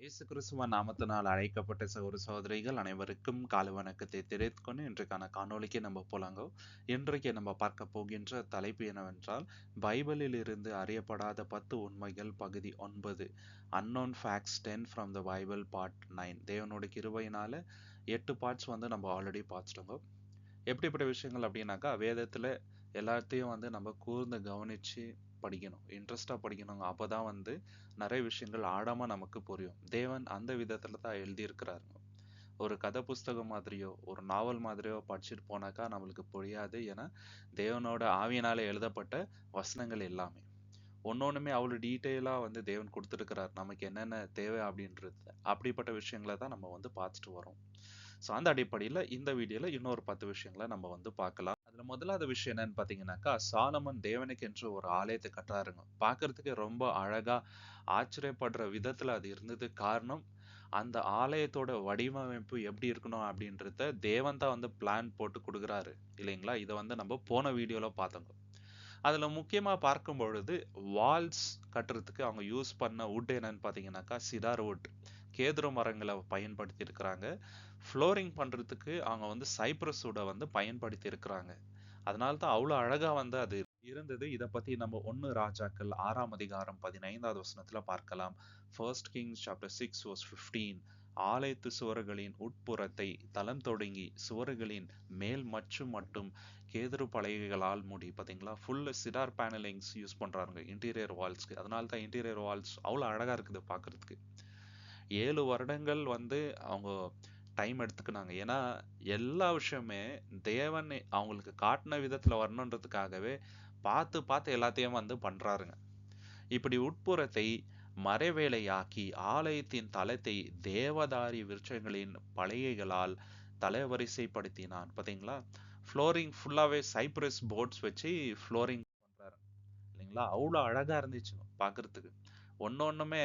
இயேசு கிறிஸ்துவ நாமத்தினால் அழைக்கப்பட்ட சகோதர சகோதரிகள் அனைவருக்கும் காலை வணக்கத்தை தெரிவித்துக்கொண்டு இன்றைக்கான காணொலிக்கு நம்ம போலாங்கோ. இன்றைக்கு நம்ம பார்க்க போகின்ற தலைப்பு என்னவென்றால் பைபிளில் இருந்து அறியப்படாத பத்து உண்மைகள் பகுதி ஒன்பது. Unknown facts ten from the Bible part nine தேவனோட கிருபையினால எட்டு பார்ட்ஸ் வந்து நம்ம ஆல்ரெடி பார்த்துட்டோங்க. எப்படிப்பட்ட விஷயங்கள் அப்படின்னாக்கா வேதத்தில் எல்லாத்தையும் வந்து நம்ம கூர்ந்து கவனித்து படிக்கணும் இன்ட்ரெஸ்டாக படிக்கணுங்க. அப்போ தான் வந்து நிறைய விஷயங்கள் ஆழமாக நமக்கு புரியும். தேவன் அந்த விதத்தில் தான் எழுதியிருக்கிறாருங்க ஒரு கதை புஸ்தகம் மாதிரியோ ஒரு நாவல் மாதிரியோ படிச்சுட்டு போனாக்கா நம்மளுக்கு புரியாது ஏன்னா தேவனோட ஆவியினால் எழுதப்பட்ட வசனங்கள் எல்லாமே. ஒன்னொன்றுமே அவ்வளோ டீட்டெயிலாக வந்து தேவன் கொடுத்துருக்கிறார். நமக்கு என்னென்ன தேவை அப்படின்றது. அப்படிப்பட்ட விஷயங்களை தான் நம்ம வந்து பார்த்துட்டு வரோம். ஸோ அந்த அடிப்படையில் இந்த வீடியோவில் இன்னொரு பத்து விஷயங்களை நம்ம வந்து பார்க்கலாம். அதில் முதலாவது விஷயம் என்னன்னு பார்த்தீங்கன்னாக்கா சாலமன் தேவனுக்கு என்று ஒரு ஆலயத்தை கட்டுறாருங்க. பார்க்கறதுக்கு ரொம்ப அழகாக ஆச்சரியப்படுற விதத்தில் அது இருந்தது. காரணம் அந்த ஆலயத்தோட வடிவமைப்பு எப்படி இருக்கணும் அப்படின்றத தேவன் தான் வந்து பிளான் போட்டு கொடுக்குறாரு. இல்லைங்களா? இதை வந்து நம்ம போன வீடியோவில் பார்த்தோங்க. அதில் முக்கியமாக பார்க்கும் பொழுது வால்ஸ் கட்டுறதுக்கு அவங்க யூஸ் பண்ண வுட் என்னன்னு பார்த்தீங்கன்னாக்கா சிடார் வுட் கேதுர மரங்களை பயன்படுத்தி இருக்கிறாங்க ஃப்ளோரிங் பண்ணுறதுக்கு அவங்க வந்து சைப்ரஸ் வந்து பயன்படுத்தி இருக்கிறாங்க அதனால தான் அவ்வளோ அழகாக வந்து அது இருந்தது. இதை பற்றி நம்ம ஒன்று ராஜாக்கள் ஆறாம் அதிகாரம் பதினைந்தாவது வசனத்தில் பார்க்கலாம். First Kings chapter six verse fifteen ஆலயத்து சுவர்களின் உட்புறத்தை தளம் தொடங்கி சுவர்களின் மேல் மற்றும் மட்டும் கேதுரு பலகைகளால் மூடி. பார்த்தீங்களா? ஃபுல் சிடார் பேனலிங்ஸ் யூஸ் பண்ணுறாங்க இன்டீரியர் வால்ஸ்க்கு அதனால தான் இன்டீரியர் வால்ஸ் அவ்வளோ அழகாக இருக்குது பார்க்குறதுக்கு. ஏழு வருடங்கள் வந்து அவங்க டைம் எடுத்துக்கினாங்க. ஏன்னா எல்லா விஷயமே தேவன் அவங்களுக்கு காட்டின விதத்தில் வரணுன்றதுக்காகவே பார்த்து பார்த்து எல்லாத்தையும் வந்து பண்ணுறாருங்க இப்படி உட்புறத்தை மறைவேலையாக்கி ஆலயத்தின் தளத்தை தேவதாரி விருட்சங்களின் பலகைகளால் தலைவரிசைப்படுத்தினான். பார்த்தீங்களா? ஃப்ளோரிங் ஃபுல்லாகவே சைப்ரஸ் போர்ட்ஸ் வச்சு ஃப்ளோரிங் பண்ணுறாரு இல்லைங்களா? அவ்வளோ அழகாக இருந்துச்சு பார்க்குறதுக்கு. ஒன்று ஒன்றுமே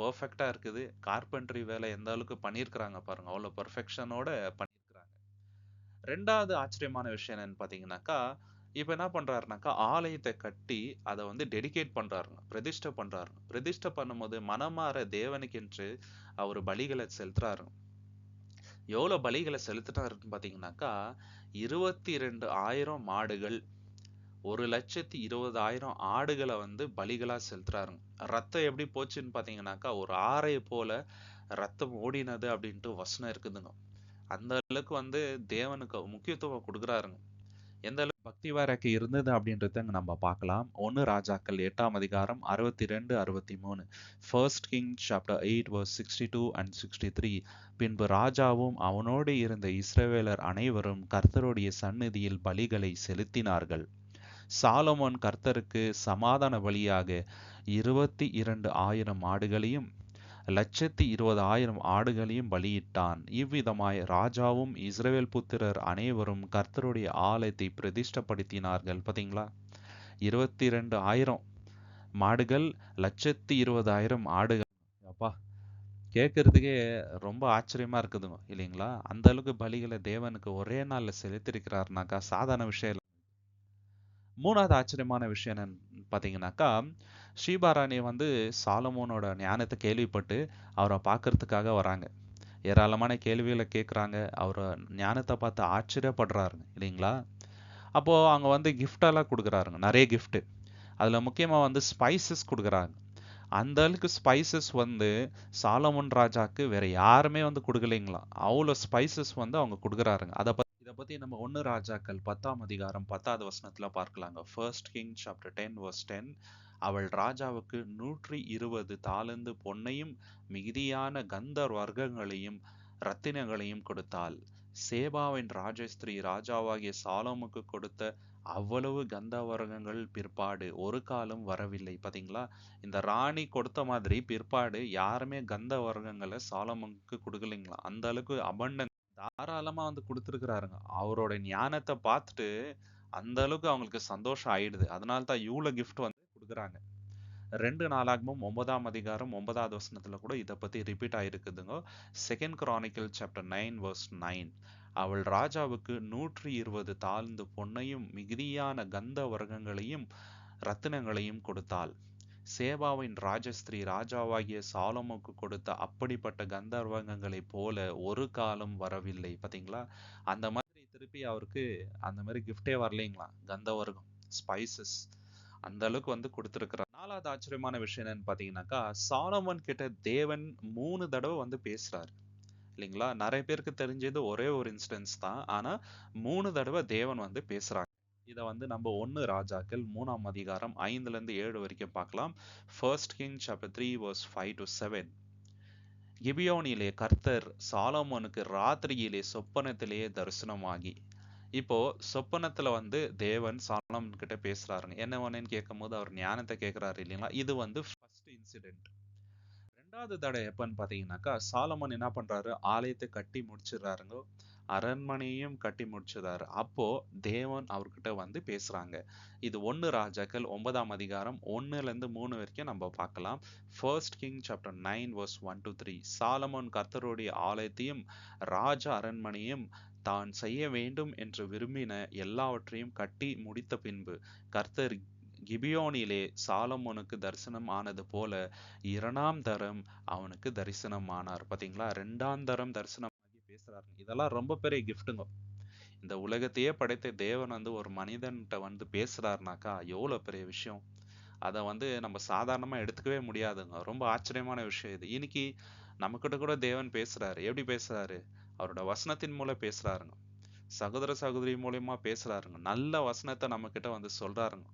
பர்ஃபெக்டாக இருக்குது. கார்பென்ட்ரி வேலை எந்த அளவுக்கு பண்ணியிருக்கிறாங்க பாருங்க. அவ்வளோ பர்ஃபெக்ஷனோட பண்ணியிருக்கிறாங்க. ரெண்டாவது ஆச்சரியமான விஷயம் என்னன்னு பார்த்தீங்கன்னாக்கா இப்போ என்ன பண்ணுறாருனாக்கா ஆலயத்தை கட்டி அதை வந்து டெடிகேட் பண்ணுறாருங்க பிரதிஷ்டை பண்ணுறாருங்க பிரதிஷ்டை பண்ணும்போது மனமாற தேவனுக்கென்று அவர் பலிகளை செலுத்துறாருங்க. எவ்வளோ பலிகளை செலுத்துறாருன்னு பார்த்தீங்கன்னாக்கா இருபத்தி ரெண்டு ஆயிரம் மாடுகள் ஒரு லட்சத்தி இருபதாயிரம் ஆடுகளை வந்து பலிகளா செலுத்துறாருங்க. ரத்தம் எப்படி போச்சுன்னு பார்த்தீங்கன்னாக்கா ஒரு ஆறை போல ரத்தம் ஓடினது அப்படின்ட்டு வசனம் இருக்குதுங்க. அந்த அளவுக்கு வந்து தேவனுக்கு முக்கியத்துவம் கொடுக்குறாருங்க. எந்த அளவுக்கு பக்தி வாரக்கு இருந்தது அப்படின்றத நம்ம பார்க்கலாம். ஒன்று ராஜாக்கள் எட்டாம் அதிகாரம் அறுபத்தி ரெண்டு அறுபத்தி மூணு first king chapter eight verse sixty two and sixty three பின்பு ராஜாவும் அவனோடு இருந்த இஸ்ரவேலர் அனைவரும் கர்த்தருடைய சந்நிதியில் பலிகளை செலுத்தினார்கள். சாலமோன் கர்த்தருக்கு சமாதான வழியாக இருபத்தி இரண்டு ஆயிரம் ஆடுகளையும் லட்சத்தி இருபது ஆயிரம் ஆடுகளையும் பலியிட்டான். இவ்விதமாய் ராஜாவும் இஸ்ரேல் புத்திரர் அனைவரும் கர்த்தருடைய ஆலயத்தை பிரதிஷ்டப்படுத்தினார்கள். பார்த்தீங்களா இருபத்தி ரெண்டு ஆயிரம் மாடுகள் லட்சத்தி இருபதாயிரம் ஆடுகள். அப்பா கேட்கறதுக்கே ரொம்ப ஆச்சரியமா இருக்குதுங்க இல்லைங்களா? அந்த அளவுக்கு பலிகளை தேவனுக்கு ஒரே நாள்ல செலுத்திருக்கிறாருனாக்கா சாதாரண விஷயம் மூணாவது ஆச்சரியமான விஷயம் என்னன்னு பார்த்தீங்கன்னாக்கா ஸ்ரீபாராணி வந்து சாலமோனோட ஞானத்தை கேள்விப்பட்டு அவரை பார்க்கறதுக்காக வராங்க. ஏராளமான கேள்விகளை கேட்குறாங்க அவரை ஞானத்தை பார்த்து ஆச்சரியப்படுறாருங்க. இல்லைங்களா? அப்போது அவங்க வந்து கிஃப்டெல்லாம் கொடுக்குறாருங்க. நிறைய கிஃப்ட்டு அதில் முக்கியமாக வந்து ஸ்பைசஸ் கொடுக்குறாங்க. அந்த அளவுக்கு ஸ்பைசஸ் வந்து சாலமோன் ராஜாக்கு வேற யாருமே வந்து கொடுக்கலைங்களா? அவ்வளோ ஸ்பைசஸ் வந்து அவங்க கொடுக்குறாருங்க. அதை பத்தி நம்ம ஒன்று ராஜாக்கள் பத்தாம் அதிகாரம் பத்தாவது வசனத்துல பார்க்கலாங்க. First king chapter ten verse ten அவள் ராஜாவுக்கு நூற்றி இருபது தாளந்து பொன்னையும் மிகுதியான கந்தர் வர்க்கங்களையும் ரத்தினங்களையும் கொடுத்தாள். சேபாவின் ராஜஸ்திரீ ராஜாவாகிய சாலோமுக்கு கொடுத்த அவ்வளவு கந்தவர்க்கங்கள் பிற்பாடு ஒரு காலம் வரவில்லை பாத்தீங்களா? இந்த ராணி கொடுத்த மாதிரி பிற்பாடு யாருமே கந்த வர்க்கங்களை சாலமுக்கு கொடுக்கலைங்களா? அந்த அளவுக்கு அபண்டன் தாராளமா வந்து கொடுத்துருக்கிறாருங்க. அவரோட ஞானத்தை பார்த்துட்டு அந்த அளவுக்கு அவங்களுக்கு சந்தோஷம் ஆயிடுது. அதனால தான் இவ்வளவு கிஃப்ட் வந்து கொடுக்குறாங்க. ரெண்டு நாளாகமும் ஒன்பதாம் அதிகாரம் ஒன்பதாவது வசனத்துல கூட இதை பத்தி repeat ஆயிருக்குதுங்க. Second chronicle chapter nine verse nine அவள் ராஜாவுக்கு நூற்றி இருபது தாழ்ந்து பொன்னையும் மிகுதியான கந்த வர்க்கங்களையும் ரத்தினங்களையும் கொடுத்தாள். சேபாவின் ராஜஸ்திரீ ராஜாவாகிய சாலமுக்கு கொடுத்த அப்படிப்பட்ட கந்தர்வங்கங்களை போல ஒரு காலம் வரவில்லை பாத்தீங்களா? அந்த மாதிரி திருப்பி அவருக்கு அந்த மாதிரி கிஃப்டே வரலைங்களா? கந்தவர்க்கம் ஸ்பைசஸ் அந்த அளவுக்கு வந்து கொடுத்துருக்கிறார். நாலாவது ஆச்சரியமான விஷயம் என்னன்னு பாத்தீங்கன்னாக்கா சாலமன் கிட்ட தேவன் மூணு தடவை வந்து பேசுறாரு. இல்லைங்களா? நிறைய பேருக்கு தெரிஞ்சது ஒரே ஒரு இன்சிடென்ஸ் தான். ஆனா மூணு தடவை தேவன் வந்து பேசுறாங்க. இதை வந்து நம்ம ஒன்று ராஜாக்கள் மூணாம் அதிகாரம் ஐந்துல இருந்து ஏழு வரைக்கும் பார்க்கலாம். First king chapter three verse five to seven கிபியோனிலே கர்த்தர் சாலமோனுக்கு ராத்திரியிலே சொப்பனத்திலேயே தரிசனமாகி. இப்போ சொப்பனத்துல வந்து தேவன் சாலமன் கிட்ட பேசுறாருங்க என்ன வேணும்னு கேட்கும் போது அவர் ஞானத்தை கேட்கிறாரு இல்லைங்களா? இது வந்து ஃபர்ஸ்ட் இன்சிடென்ட் ரெண்டாவது தடவை எப்பன்னு பாத்தீங்கன்னாக்கா சாலமன் என்ன பண்றாரு? ஆலயத்தை கட்டி முடிச்சிடுறாருங்க. அரண்மனையும் கட்டி முடிச்சதாரு. அப்போ தேவன் அவர்கிட்ட வந்து பேசுறாங்க. இது ஒன்னு ராஜாக்கள் ஒன்பதாம் அதிகாரம் ஒன்னுல இருந்து மூணு வரைக்கும் நம்ம பார்க்கலாம். First king chapter nine verse one two three Solomon கர்த்தருடைய ஆலயத்தையும் ராஜ அரண்மனையும் தான் செய்ய வேண்டும் என்று விரும்பின எல்லாவற்றையும் கட்டி முடித்த பின்பு கர்த்தர் கிபியோனிலே சாலமோனுக்கு தரிசனம் ஆனது போல இரண்டாம் தரம் அவனுக்கு தரிசனம் ஆனார். பார்த்தீங்களா ரெண்டாம் தரம் தரிசனம் பேசுறாருங்க இதெல்லாம் ரொம்ப பெரிய கிஃப்ட்டுங்க இந்த உலகத்தையே படைத்த தேவன் வந்து ஒரு மனிதன்கிட்ட வந்து பேசுறாருனாக்கா எவ்வளவு பெரிய விஷயம். அதை வந்து நம்ம சாதாரணமா எடுத்துக்கவே முடியாதுங்க. ரொம்ப ஆச்சரியமான விஷயம் இது. இன்னைக்கு நம்ம கிட்ட கூட தேவன் பேசுறாரு. எப்படி பேசுறாரு? அவரோட வசனத்தின் மூலம் பேசுறாருங்க. சகோதர சகோதரி மூலியமா பேசுறாருங்க. நல்ல வசனத்தை நம்ம கிட்ட வந்து சொல்றாருங்க.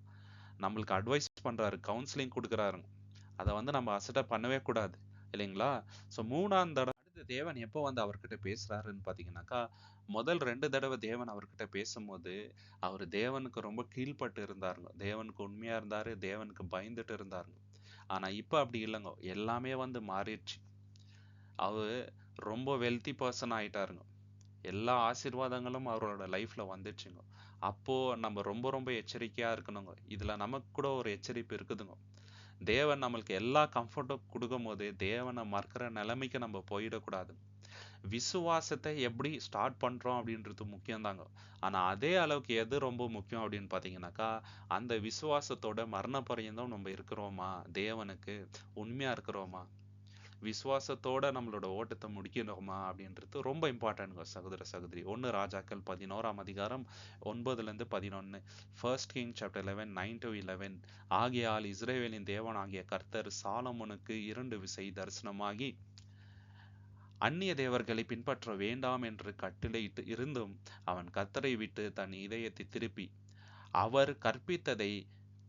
நம்மளுக்கு அட்வைஸ் பண்றாரு. கவுன்சிலிங் கொடுக்குறாருங்க. அதை வந்து நம்ம அசட்டை பண்ணவே கூடாது. இல்லைங்களா? ஸோ மூணாம் தடவை தேவன் எப்போ வந்து அவர்கிட்ட பேசுறாருன்னு பாத்தீங்கன்னாக்கா முதல் ரெண்டு தடவை தேவன் அவர்கிட்ட பேசும்போது அவர் தேவனுக்கு ரொம்ப கீழ்பட்டு இருந்தாருங்க. தேவனுக்கு உண்மையா இருந்தாரு தேவனுக்கு பயந்துட்டு இருந்தாருங்க. ஆனா இப்ப அப்படி இல்லைங்க. எல்லாமே வந்து மாறிடுச்சு. அவர் ரொம்ப வெல்தி பர்சன் ஆயிட்டாருங்க. எல்லா ஆசீர்வாதங்களும் அவரோட லைஃப்ல வந்துச்சுங்க அப்போ நம்ம ரொம்ப ரொம்ப எச்சரிக்கையா இருக்கணுங்க. இதுல நமக்கு கூட ஒரு எச்சரிப்பு இருக்குதுங்க. தேவன் நம்மளுக்கு எல்லா கம்ஃபர்ட்டும் கொடுக்கும் போது தேவனை மறக்கிற நிலைமைக்கு நம்ம போயிடக்கூடாது. விசுவாசத்தை எப்படி ஸ்டார்ட் பண்றோம் அப்படின்றது முக்கியம் தாங்க ஆனா அதே அளவுக்கு எது ரொம்ப முக்கியம் அப்படின்னு பாத்தீங்கன்னாக்கா அந்த விசுவாசத்தோட மரண பரியந்தம் நம்ம இருக்கிறோமா? தேவனுக்கு உண்மையா இருக்கிறோமா? விசுவாசத்தோட நம்மளோட ஓட்டத்தை முடிக்கணுமா அப்படின்றது ரொம்ப இம்பார்ட்டன்ட்ங்க சகோதர சகோதரி. ஒன்று ராஜாக்கள் பதினோராம் அதிகாரம் ஒன்பதுலேருந்து பதினொன்று பதினொன்னு. First king chapter eleven nine to eleven ஆகியால் இஸ்ரேவேலின் தேவன் ஆகிய கர்த்தர் சாலமோனுக்கு இரண்டு விசை தரிசனமாகி அந்நிய தேவர்களை பின்பற்ற வேண்டாம் என்று கட்டளையிட்டு இருந்தும் அவன் கர்த்தரை விட்டு தன் இதயத்தை திருப்பி அவர் கற்பித்ததை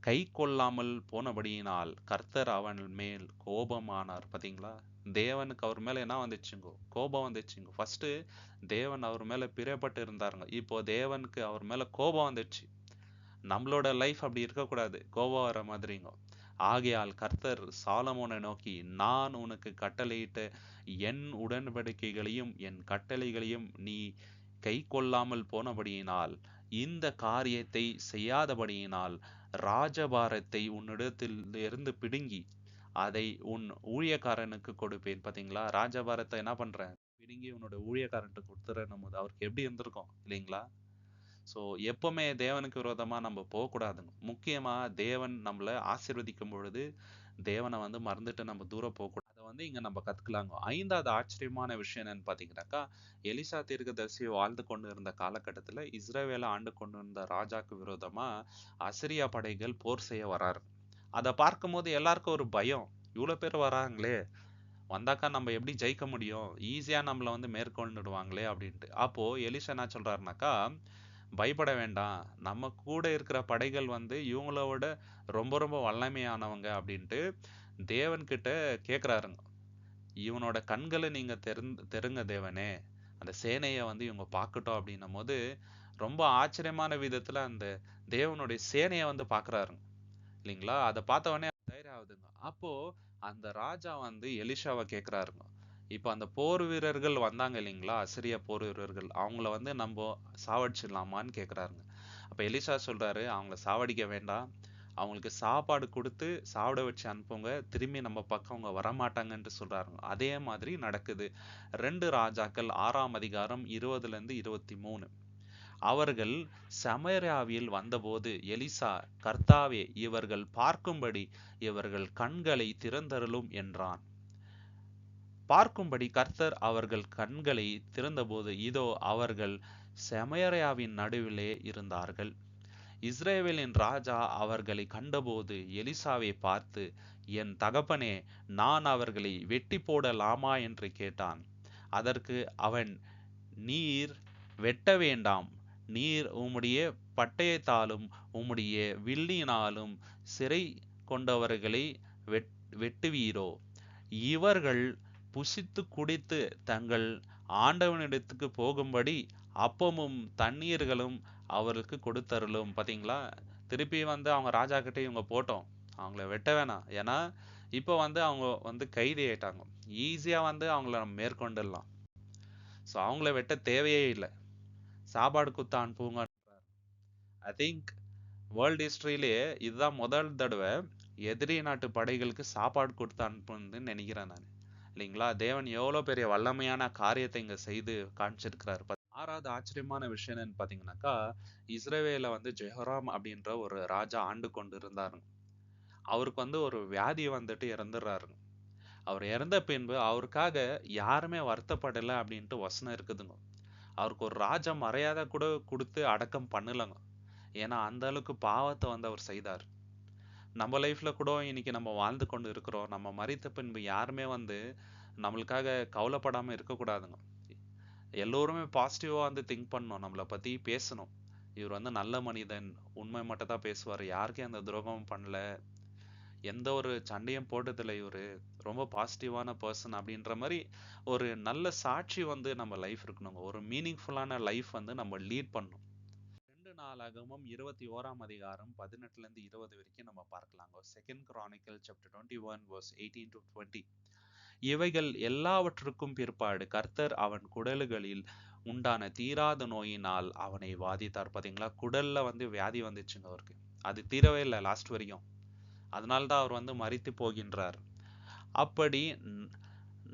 கை கொள்ளாமல் போனபடியினால் கர்த்தர் அவன் மேல் கோபமானார். பார்த்தீங்களா? தேவனுக்கு அவர் மேல என்ன வந்துச்சுங்கோ? கோபம் வந்துச்சுங்க. ஃபர்ஸ்ட் தேவன் அவர் மேல பிரியப்பட்டு இருந்தாருங்க. இப்போ தேவனுக்கு அவர் மேல கோபம் வந்துச்சு நம்மளோட லைஃப் அப்படி இருக்கக்கூடாது. கோபம் வர மாதிரிங்க. ஆகையால் கர்த்தர் சாலமோனை நோக்கி நான் உனக்கு கட்டளையிட்ட என் உடன்படிக்கைகளையும் என் கட்டளைகளையும் நீ கை கொள்ளாமல் போனபடியினால் இந்த காரியத்தை செய்யாதபடியினால் ராஜபாரத்தை உன்னிடத்தில் இருந்து பிடுங்கி அதை உன் ஊழியக்காரனுக்கு கொடுப்பேன். பாத்தீங்களா? ராஜபாரத்தை என்ன பண்றேன்? பிடுங்கி உன்னோட ஊழியக்காரன்ட்டு கொடுத்துறேன்னும் போது அவருக்கு எப்படி இருந்திருக்கும்? இல்லைங்களா? ஸோ எப்பவுமே தேவனுக்கு விரோதமாக நம்ம போகக்கூடாதுங்க. முக்கியமாக தேவன் நம்மளை ஆசிர்வதிக்கும் பொழுது தேவனை வந்து மறந்துட்டு நம்ம தூரம் போகக்கூடாது. அதை வந்து இங்க நம்ம கத்துக்கலாங்க. ஐந்தாவது ஆச்சரியமான விஷயம் என்னன்னு பாத்தீங்கன்னாக்கா எலிசா தீர்க்கதரிசி வாழ்ந்து கொண்டு இருந்த காலகட்டத்துல இஸ்ரேவேல ஆண்டு கொண்டு இருந்த ராஜாக்கு விரோதமா அசிரியா படைகள் போர் செய்ய வராரு. அதை பார்க்கும்போது எல்லாருக்கும் ஒரு பயம். இவ்வளோ பேர் வராங்களே. வந்தாக்கா நம்ம எப்படி ஜெயிக்க முடியும்? ஈஸியாக நம்மளை வந்து மேற்கொண்டுடுவாங்களே அப்படின்ட்டு. அப்போ எலிசா என்ன சொல்றாருனாக்கா பயப்பட வேண்டாம். நம்ம கூட இருக்கிற படைகள் வந்து இவங்களோட ரொம்ப ரொம்ப வல்லமையானவங்க அப்படின்ட்டு தேவன்கிட்ட கேட்குறாருங்க இவனோட கண்களை நீங்கள் தெரிந்து தெருங்க தேவனே. அந்த சேனையை வந்து இவங்க பார்க்கட்டும் அப்படின்னும் போது ரொம்ப ஆச்சரியமான விதத்தில் அந்த தேவனுடைய சேனையை வந்து பார்க்குறாருங்க. இல்லைங்களா? அதை பார்த்த உடனே தைரியம் ஆகுதுங்க. அப்போ அந்த ராஜா வந்து எலிஷாவை கேட்குறாருங்க இப்போ அந்த போர் வீரர்கள் வந்தாங்க இல்லைங்களா? அசிரிய போர் வீரர்கள். அவங்கள வந்து நம்ம சாவடிச்சிடலாமான்னு கேட்குறாருங்க அப்போ எலிஷா சொல்கிறாரு அவங்கள சாவடிக்க வேண்டாம். அவங்களுக்கு சாப்பாடு கொடுத்து சாப்பிட வச்சு அனுப்புங்க. திரும்பி நம்ம பக்கம் அவங்க வரமாட்டாங்கன்ட்டு சொல்கிறாருங்க அதே மாதிரி நடக்குது. ரெண்டு ராஜாக்கள் ஆறாம் அதிகாரம் இருபதுலேருந்து இருபத்தி மூணு அவர்கள் சமராவில் வந்தபோது எலிசா கர்த்தாவே இவர்கள் பார்க்கும்படி இவர்கள் கண்களை திறந்தருளும் என்றான். பார்க்கும்படி கர்த்தர் அவர்கள் கண்களை திறந்தபோது இதோ அவர்கள் செமயரையாவின் நடுவிலே இருந்தார்கள். இஸ்ரேவேலின் ராஜா அவர்களை கண்டபோது எலிசாவை பார்த்து என் தகப்பனே நான் அவர்களை வெட்டி போடலாமா? என்று கேட்டான். அதற்கு அவன் நீர் வெட்ட வேண்டாம். நீர் உம்முடைய பட்டயத்தாலும் உம்முடைய வில்லினாலும் சிறை கொண்டவர்களை வெட் வெட்டுவீரோ. இவர்கள் புசித்து குடித்து தங்கள் ஆண்டவனிடத்துக்கு போகும்படி அப்பமும் தண்ணீர்களும் அவருக்கு கொடுத்தருளும். பார்த்தீங்களா திருப்பி வந்து அவங்க ராஜா கிட்டே இவங்க போட்டோம். அவங்கள வெட்ட வேணாம். ஏன்னா இப்போ வந்து அவங்க வந்து கைதி ஆயிட்டாங்க ஈஸியாக வந்து அவங்கள நம்ம மேற்கொண்டுடலாம். ஸோ அவங்கள வெட்ட தேவையே இல்லை. சாப்பாடு குத்த அனுப்புங்க ஐ திங்க் வேர்ல்ட் ஹிஸ்ட்ரியிலேயே இதுதான் முதல் தடவை எதிரி நாட்டு படைகளுக்கு சாப்பாடு கொடுத்து அனுப்புன்னு நினைக்கிறேன் நான். இல்லைங்களா? தேவன் எவ்வளோ பெரிய வல்லமையான காரியத்தை இங்கே செய்து காமிச்சிருக்கிறாரு ஆறாவது ஆச்சரியமான விஷயம் என்னன்னு பார்த்தீங்கன்னாக்கா இஸ்ரேவேல வந்து ஜெஹராம் அப்படின்ற ஒரு ராஜா ஆண்டு கொண்டு இருந்தாருங்க அவருக்கு வந்து ஒரு வியாதி வந்துட்டு இறந்துடுறாருங்க அவர் இறந்த பின்பு அவருக்காக யாருமே வருத்தப்படலை அப்படின்ட்டு வசனம் இருக்குதுங்க. அவருக்கு ஒரு ராஜ மரியாதை கூட கொடுத்து அடக்கம் பண்ணலங்க. ஏன்னா அந்த அளவுக்கு பாவத்தை வந்து அவர் செய்தார். நம்ம லைஃப்ல கூட இன்னைக்கு நம்ம வாழ்ந்து கொண்டு இருக்கிறோம். நம்ம மறித்த பின்பு யாருமே வந்து நம்மளுக்காக கவலைப்படாம இருக்கக்கூடாதுங்க. எல்லோருமே பாசிட்டிவா வந்து திங்க் பண்ணணும். நம்மளை பத்தி பேசணும். இவர் வந்து நல்ல மனிதன். உண்மை மட்டும் தான் பேசுவார். யாருக்கும் அந்த துரோகமும் பண்ணல. எந்த ஒரு சண்டையும் போட்டதில்லை இவர். ரொம்ப பாசிட்டிவான பர்சன் அப்படின்ற மாதிரி ஒரு நல்ல சாட்சி வந்து நம்ம லைஃப் இருக்கணுங்க. ஒரு மீனிங்ஃபுல்லான லைஃப் வந்து நம்ம லீட் பண்ணணும். நாளாகமும் இருபத்தி ஓராம் அதிகாரம் பதினெட்டுல இருந்து இருபது வரைக்கும் நம்ம பார்க்கலாங்க. Second chronicle chapter twenty one verse eighteen to twenty இவைகள் எல்லாவற்றுக்கும் பிற்பாடு கர்த்தர் அவன் குடல்களில் உண்டான தீராத நோயினால் அவனை வாதித்தார். பாத்தீங்களா? குடல்ல வந்து வியாதி வந்துச்சுங்க அவருக்கு. அது தீரவே இல்லை லாஸ்ட் வரைக்கும். அதனால்தான் அவர் வந்து மறித்து போகின்றார். அப்படி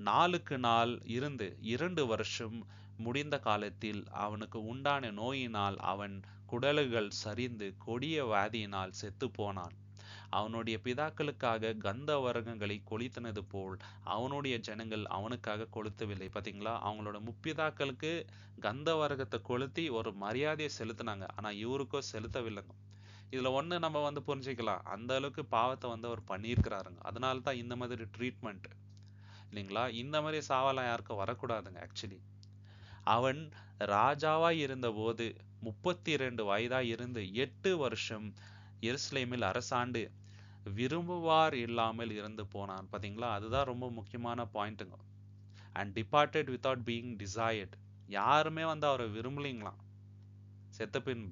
நாளுக்கு நாள் இருந்து இரண்டு வருஷம் முடிந்த காலத்தில் அவனுக்கு உண்டான நோயினால் அவன் குடல்கள் சரிந்து கொடிய வியாதியினால் செத்துப்போனான் அவனுடைய பிதாக்களுக்காக கந்த வர்க்கங்களை கொளுத்தினது போல் அவனுடைய ஜனங்கள் அவனுக்காக கொளுத்தவில்லை. பார்த்தீங்களா அவங்களோட முப்பிதாக்களுக்கு கந்த வர்க்கத்தை கொளுத்தி ஒரு மரியாதையை செலுத்தினாங்க. ஆனால் இவருக்கோ செலுத்தவில்லைங்க. இதில் ஒன்று நம்ம வந்து புரிஞ்சுக்கலாம். அந்த அளவுக்கு பாவத்தை வந்து அவர் பண்ணியிருக்கிறாருங்க. அதனால தான் இந்த மாதிரி ட்ரீட்மெண்ட் இல்லைங்களா? இந்த மாதிரி சாவெல்லாம் யாருக்கும் வரக்கூடாதுங்க ஆக்சுவலி அவன் ராஜாவாக இருந்தபோது முப்பத்தி இரண்டு வயதா இருந்து எட்டு வருஷம் எருசலேமில் அரசாண்டு விரும்புவார் இல்லாமல் இருந்து போனான். பாத்தீங்களா? அதுதான் ரொம்ப முக்கியமான பாயிண்ட்டுங்க and departed without being desired யாருமே வந்து அவரை விரும்பலைங்களாம். செத்த பின்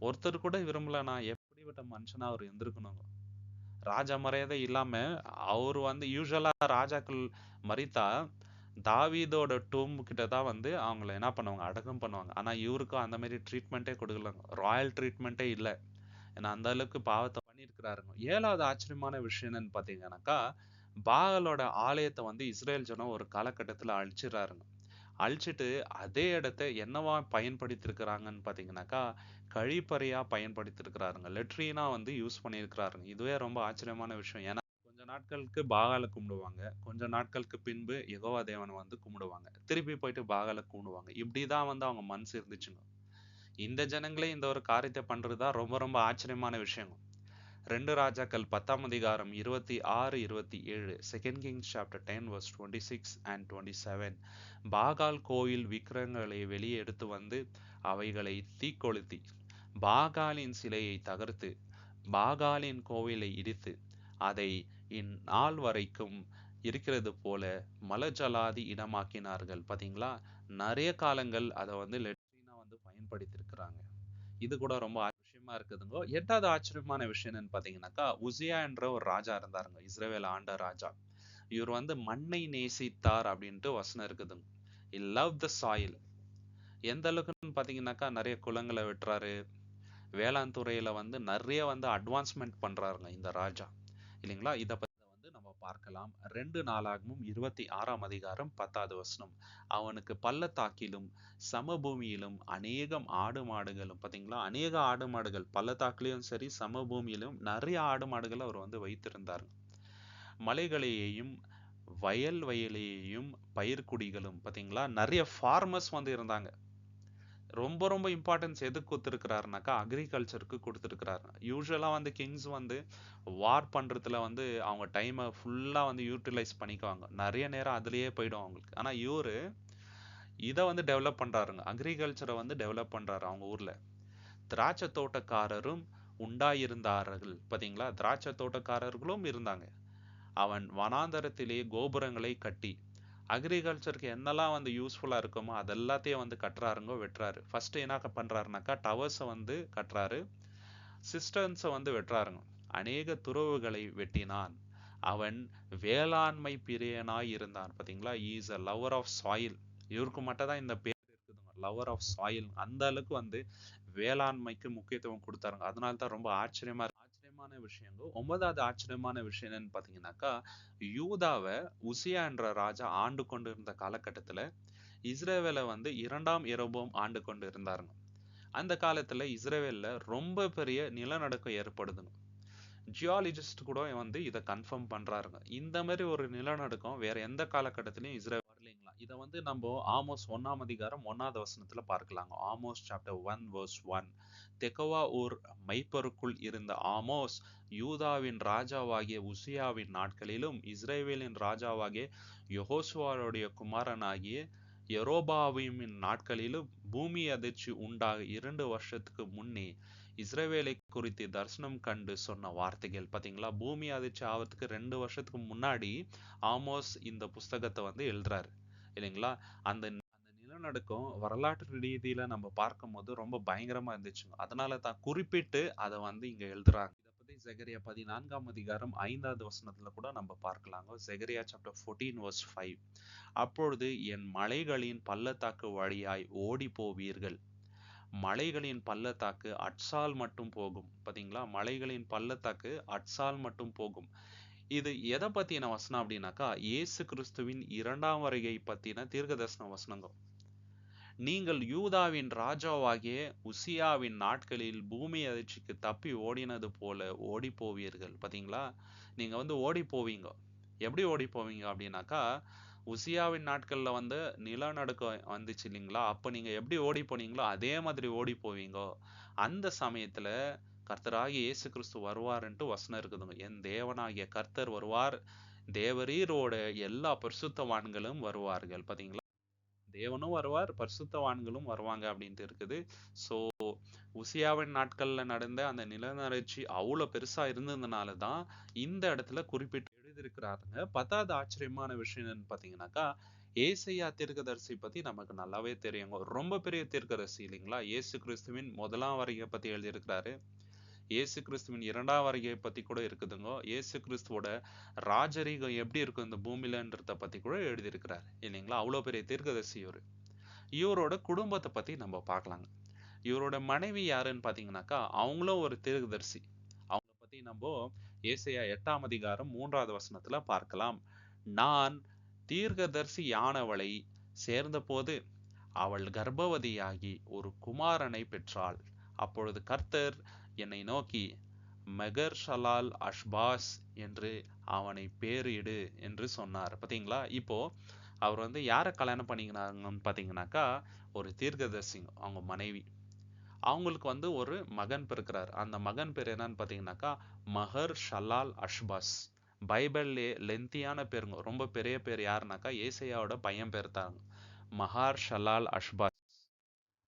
ஒருத்தர் கூட விரும்பலனா எப்படிப்பட்ட மனுஷனா அவர் இருந்திருக்கணுங்க ராஜா மரியாதை இல்லாம அவர் வந்து யூஸ்வலா ராஜாக்கள் மறித்தா தாவீதோட டூம் கிட்ட தான் வந்து அவங்கள என்ன பண்ணுவாங்க? அடக்கம் பண்ணுவாங்க. ஆனால் இவருக்கும் அந்த மாதிரி ட்ரீட்மெண்ட்டே கொடுக்கலங்க. ராயல் ட்ரீட்மெண்ட்டே இல்லை. ஏன்னா அந்த அளவுக்கு பாவத்தை பண்ணியிருக்கிறாருங்க. ஏழாவது ஆச்சரியமான விஷயம் என்னன்னு பார்த்தீங்கன்னாக்கா பாகலோட ஆலயத்தை வந்து இஸ்ரேல் ஜனம் ஒரு காலகட்டத்தில் அழிச்சிடுறாருங்க. அழிச்சிட்டு அதே இடத்த என்னவா பயன்படுத்தியிருக்கிறாங்கன்னு பார்த்தீங்கன்னாக்கா கழிப்பறையாக பயன்படுத்தியிருக்கிறாருங்க. லெட்ரினா வந்து யூஸ் பண்ணியிருக்கிறாருங்க. இதுவே ரொம்ப ஆச்சரியமான விஷயம். ஏன்னா நாட்களுக்கு பாகால கும்பிடுவாங்க. கொஞ்ச நாட்களுக்கு பின்பு யெகோவா தேவனை வந்து கும்பிடுவாங்க. திருப்பி போயிட்டு பாகால கும்பிடுவாங்க. இப்படிதான் வந்து அவங்க மனசு இருந்துச்சுங்க. இந்த ஜனங்களே இந்த ஒரு காரியத்தை பண்றதா ரொம்ப ரொம்ப ஆச்சரியமான விஷயம் ரெண்டு ராஜாக்கள் பத்தாம் அதிகாரம் இருபத்தி ஆறு இருபத்தி ஏழு second Kings chapter ten verse twenty six and twenty seven பாகால் கோயில் விக்கிரங்களை வெளியே எடுத்து வந்து அவைகளை தீக்கொளுத்தி பாகாலின் சிலையை தகர்த்து பாகாலின் கோவிலை இடித்து அதை இந்நாள் வரைக்கும் இருக்கிறது போல மலஜலாதி இடமாக்கினார்கள் பார்த்தீங்களா நிறைய காலங்கள் அதை வந்து லெட்ரினா வந்து பயன்படுத்தியிருக்கிறாங்க. இது கூட ரொம்ப ஆச்சரியமா இருக்குதுங்க. எட்டாவது ஆச்சரியமான விஷயம் என்னன்னு பார்த்தீங்கன்னாக்கா உசியா என்ற ஒரு ராஜா இருந்தாருங்க. இஸ்ரேவேல் ஆண்ட ராஜா. இவர் வந்து மண்ணை நேசித்தார் அப்படின்ட்டு வசனம் இருக்குதுங்க. இ லவ் த சாயில் எந்த அளவுக்குன்னு பார்த்தீங்கன்னாக்கா நிறைய குளங்களை வெட்டுறாரு. வேளாண் துறையில வந்து நிறைய வந்து அட்வான்ஸ்மெண்ட் பண்றாருங்க இந்த ராஜா. இல்லைங்களா? இதை பத்தி வந்து நம்ம பார்க்கலாம். ரெண்டு நாளாகவும் இருபத்தி ஆறாம் அதிகாரம் பத்தாவது வசனம். அவனுக்கு பள்ளத்தாக்கிலும் சமபூமியிலும் அநேகம் ஆடு மாடுகளும் பார்த்தீங்களா அநேக ஆடு மாடுகள் பள்ளத்தாக்கிலையும் சரி சமபூமியிலும் நிறைய ஆடு மாடுகள் அவர் வந்து வைத்திருந்தார். மலைகளையும் வயல் வயலையும் பயிர்குடிகளும் பார்த்தீங்களா நிறைய ஃபார்மர்ஸ் வந்து இருந்தாங்க. ரொம்ப ரொம்ப இம்பார்ட்டன்ஸ் எதுக்கு கொடுத்துருக்கிறாருனாக்கா அக்ரிகல்ச்சருக்கு கொடுத்துருக்கிறாரு. யூஸ்வலாக வந்து கிங்ஸ் வந்து வார் பண்ணுறதுல வந்து அவங்க டைமை ஃபுல்லாக வந்து யூட்டிலைஸ் பண்ணிக்குவாங்க. நிறைய நேரம் அதுலேயே போயிடும் அவங்களுக்கு. ஆனால் இவர் இதை வந்து டெவலப் பண்ணுறாருங்க அக்ரிகல்ச்சரை வந்து டெவலப் பண்ணுறாரு அவங்க ஊரில். திராட்சை தோட்டக்காரரும் உண்டாயிருந்தார்கள். பார்த்தீங்களா திராட்சை தோட்டக்காரர்களும் இருந்தாங்க. அவன் வனாந்தரத்திலே கோபுரங்களை கட்டி அக்ரிகல்ச்சருக்கு என்னெல்லாம் வந்து யூஸ்ஃபுல்லாக இருக்குமோ அது எல்லாத்தையும் வந்து கட்டுறாருங்கோ வெட்டுறாரு. ஃபர்ஸ்ட் என்ன பண்ணுறாருனாக்கா டவர்ஸை வந்து கட்டுறாரு. சிஸ்டன்ஸை வந்து வெட்டுறாருங்க. அநேக துறவுகளை வெட்டினான். அவன் வேளாண்மை பிரியனாய் இருந்தான். பார்த்தீங்களா is a lover of soil இவருக்கு மட்டும் தான் இந்த பேர் இருக்குதுங்க. லவர் ஆஃப் சாயில் அந்த அளவுக்கு வந்து வேளாண்மைக்கு முக்கியத்துவம் கொடுத்தாருங்க. அதனால தான் ரொம்ப ஆச்சரியமா ஆச்சரியமான விஷயங்கள். ஒன்பதாவது ஆச்சரியமான விஷயம் என்னன்னு பார்த்தீங்கன்னாக்கா யூதாவை உசியா என்ற ராஜா ஆண்டு கொண்டு இருந்த காலகட்டத்தில் இஸ்ரேவேலை வந்து இரண்டாம் இரவும் ஆண்டு கொண்டு இருந்தாருங்க. அந்த காலத்தில் இஸ்ரேவேலில் ரொம்ப பெரிய நிலநடுக்கம் ஏற்படுதுங்க. ஜியாலஜிஸ்ட் கூட வந்து இதை கன்ஃபார்ம் பண்ணுறாருங்க இந்த மாதிரி ஒரு நிலநடுக்கம் வேற எந்த காலகட்டத்திலையும் இஸ்ரேல் இதை வந்து நம்ம ஆமோஸ் ஒன்னாம் அதிகாரம் ஒன்னாவது வசனத்துல பார்க்கலாங்க. Amos chapter one verse one தெக்கவா ஊர் மைப்பருக்குள் இருந்த ஆமோஸ் யூதாவின் ராஜாவாகிய உசியாவின் நாட்களிலும் இஸ்ரேவேலின் ராஜாவாகிய யொஹோசுவாருடைய குமாரனாகிய யெரோபாவிமின் நாட்களிலும் பூமி அதிர்ச்சி உண்டாக இரண்டு வருஷத்துக்கு முன்னே இஸ்ரேவேலை குறித்து தரிசனம் கண்டு சொன்ன வார்த்தைகள். பார்த்தீங்களா பூமி அதிர்ச்சி ஆவதுக்கு ரெண்டு வருஷத்துக்கு முன்னாடி ஆமோஸ் இந்த புஸ்தகத்தை வந்து எழுதுறாரு. இல்லைங்களா? அந்த அந்த நிலநடுக்கம் வரலாற்று ரீதியில நம்ம பார்க்கும்போது ரொம்ப பயங்கரமா இருந்துச்சுங்க. அதனால தான் குறிப்பிட்டு அதை வந்து இங்க எழுதுறாங்க. இதை பத்தி ஜெகரியா பதினான்காம் அதிகாரம் ஐந்தாவது வசனத்துல கூட நம்ம பார்க்கலாங்க. Zechariah chapter fourteen verse five அப்பொழுது என் மலைகளின் பள்ளத்தாக்கு வழியாய் ஓடி போவீர்கள் மலைகளின் பள்ளத்தாக்கு அட்சால் மட்டும் போகும். பாத்தீங்களா? மலைகளின் பள்ளத்தாக்கு அட்சால் மட்டும் போகும். இது எதை பத்தின வசனம் அப்படின்னாக்கா இயேசு கிறிஸ்துவின் இரண்டாம் வருகை பத்தின தீர்க்கதர்சன வசனங்கள். நீங்கள் யூதாவின் ராஜாவாகிய உசியாவின் நாட்களில் பூமி அதிர்ச்சிக்கு தப்பி ஓடினது போல ஓடி போவீர்கள் பாத்தீங்களா? நீங்க வந்து ஓடி போவீங்க எப்படி ஓடி போவீங்க அப்படின்னாக்கா உசியாவின் நாட்கள்ல வந்து நிலநடுக்கம் வந்துச்சு இல்லைங்களா? அப்ப நீங்க எப்படி ஓடி போனீங்களோ அதே மாதிரி ஓடி போவீங்க அந்த சமயத்துல கர்த்தராகி இயேசு கிறிஸ்து வருவார்ன்ட்டு வசனம் இருக்குதுங்க. என் தேவனாகிய கர்த்தர் வருவார். தேவரீரோட எல்லா பரிசுத்தவான்களும் வருவார்கள். பாத்தீங்களா? தேவனும் வருவார் பரிசுத்தவான்களும் வருவாங்க அப்படின்ட்டு இருக்குது. சோ உசியாவின் நாட்கள்ல நடந்த அந்த நிலநடுச்சி அவ்வளவு பெருசா இருந்ததுனால தான் இந்த இடத்துல குறிப்பிட்டு எழுதியிருக்கிறாருங்க. பத்தாவது ஆச்சரியமான விஷயம் என்னன்னு பாத்தீங்கன்னாக்கா ஏசையா தீர்க்கதரிசி பத்தி நமக்கு நல்லாவே தெரியுங்க. ரொம்ப பெரிய தீர்க்கதரிசி இல்லைங்களா? இயேசு கிறிஸ்துவின் முதலாம் வருகை பத்தி எழுதியிருக்கிறாரு. இயேசு கிறிஸ்துவின் இரண்டாம் வருகையை பத்தி கூட இருக்குதுங்க. இயேசு கிறிஸ்துவோட ராஜரீகம் எப்படி இருக்கும் இந்த பூமியிலன்றத பத்தி கூட எழுதியிருக்கிறாரு. இல்லைங்களா? அவ்வளவு பெரிய தீர்க்கதரிசி இவர் இவரோட குடும்பத்தை பத்தி நம்ம பார்க்கலாங்க. இவரோட மனைவி யாருன்னு பாத்தீங்கன்னாக்கா அவங்களும் ஒரு தீர்க்கதரிசி. அவங்கள பத்தி நம்ம ஏசையா எட்டாம் அதிகாரம் மூன்றாவது வசனத்துல பார்க்கலாம். நான் தீர்க்கதரிசி யானவளை சேர்ந்தபோது அவள் கர்ப்பவதியாகி ஒரு குமாரனை பெற்றாள். அப்பொழுது கர்த்தர் என்னை நோக்கி மெகர் ஷலால் அஷ்பாஸ் என்று அவனை பேரிடு என்று சொன்னார். பாத்தீங்களா இப்போ அவர் வந்து யாரை கல்யாணம் பண்ணிக்கிறாங்கன்னு பாத்தீங்கன்னாக்கா ஒரு தீர்க்கதரிசிங்க அவங்க மனைவி. அவங்களுக்கு வந்து ஒரு மகன் பிறக்கிறார். அந்த மகன் பேர் என்னன்னு பாத்தீங்கன்னாக்கா மஹர் ஷலால் அஷ்பாஸ் பைபிள்லே லென்த்தியான பேருங்க. ரொம்ப பெரிய பேர் யாருனாக்கா ஏசையாவோட பையன் பேர் தாங்க மஹார் ஷலால் அஷ்பாஸ்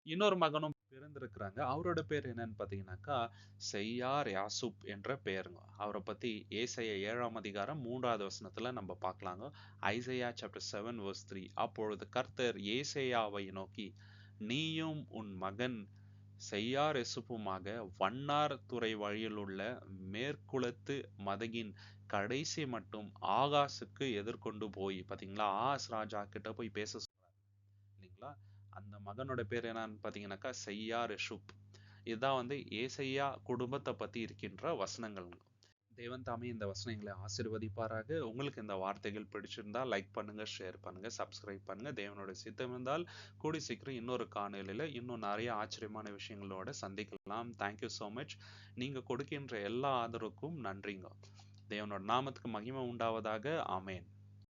இன்னொரு மகனும் பிறந்திருக்கிறாங்க. அவரோட பேர் என்னன்னு பாத்தீங்கன்னாக்கா செய்யார் யாசுப் என்ற பெயருங்க அவரை பத்தி ஏசையா ஏழாம் அதிகாரம் மூன்றாவது வசனத்துல நம்ம பார்க்கலாங்க. Isaiah chapter seven verse three அப்பொழுது கர்த்தர் ஏசையாவை நோக்கி நீயும் உன் மகன் செய்யார் எசுப்புமாக வண்ணார் துறை வழியிலுள்ள மேற்குலத்து மதகின் கடைசி மட்டும் ஆகாசுக்கு எதிர்கொண்டு போய் பாத்தீங்களா ஆஸ் ராஜா கிட்ட போய் பேச மகனோட பேர் என்னன்னு பார்த்தீங்கன்னாக்கா செய்யா எஷுப் இதுதான் வந்து ஏசையா குடும்பத்தை பற்றி இருக்கின்ற வசனங்கள். தேவன் தாமே இந்த வசனங்களை ஆசிர்வதிப்பாராக. உங்களுக்கு இந்த வார்த்தைகள் பிடிச்சிருந்தா லைக் பண்ணுங்க ஷேர் பண்ணுங்க சப்ஸ்கிரைப் பண்ணுங்க. தேவனோட சித்தம் இருந்தால் கூடி சீக்கிரம் இன்னொரு காணொலியில் இன்னும் நிறைய ஆச்சரியமான விஷயங்களோட சந்திக்கலாம். தேங்க்யூ ஸோ மச் நீங்கள் கொடுக்கின்ற எல்லா ஆதரவுக்கும் நன்றிங்க. தேவனோட நாமத்துக்கு மகிமை உண்டாவதாக. ஆமேன்.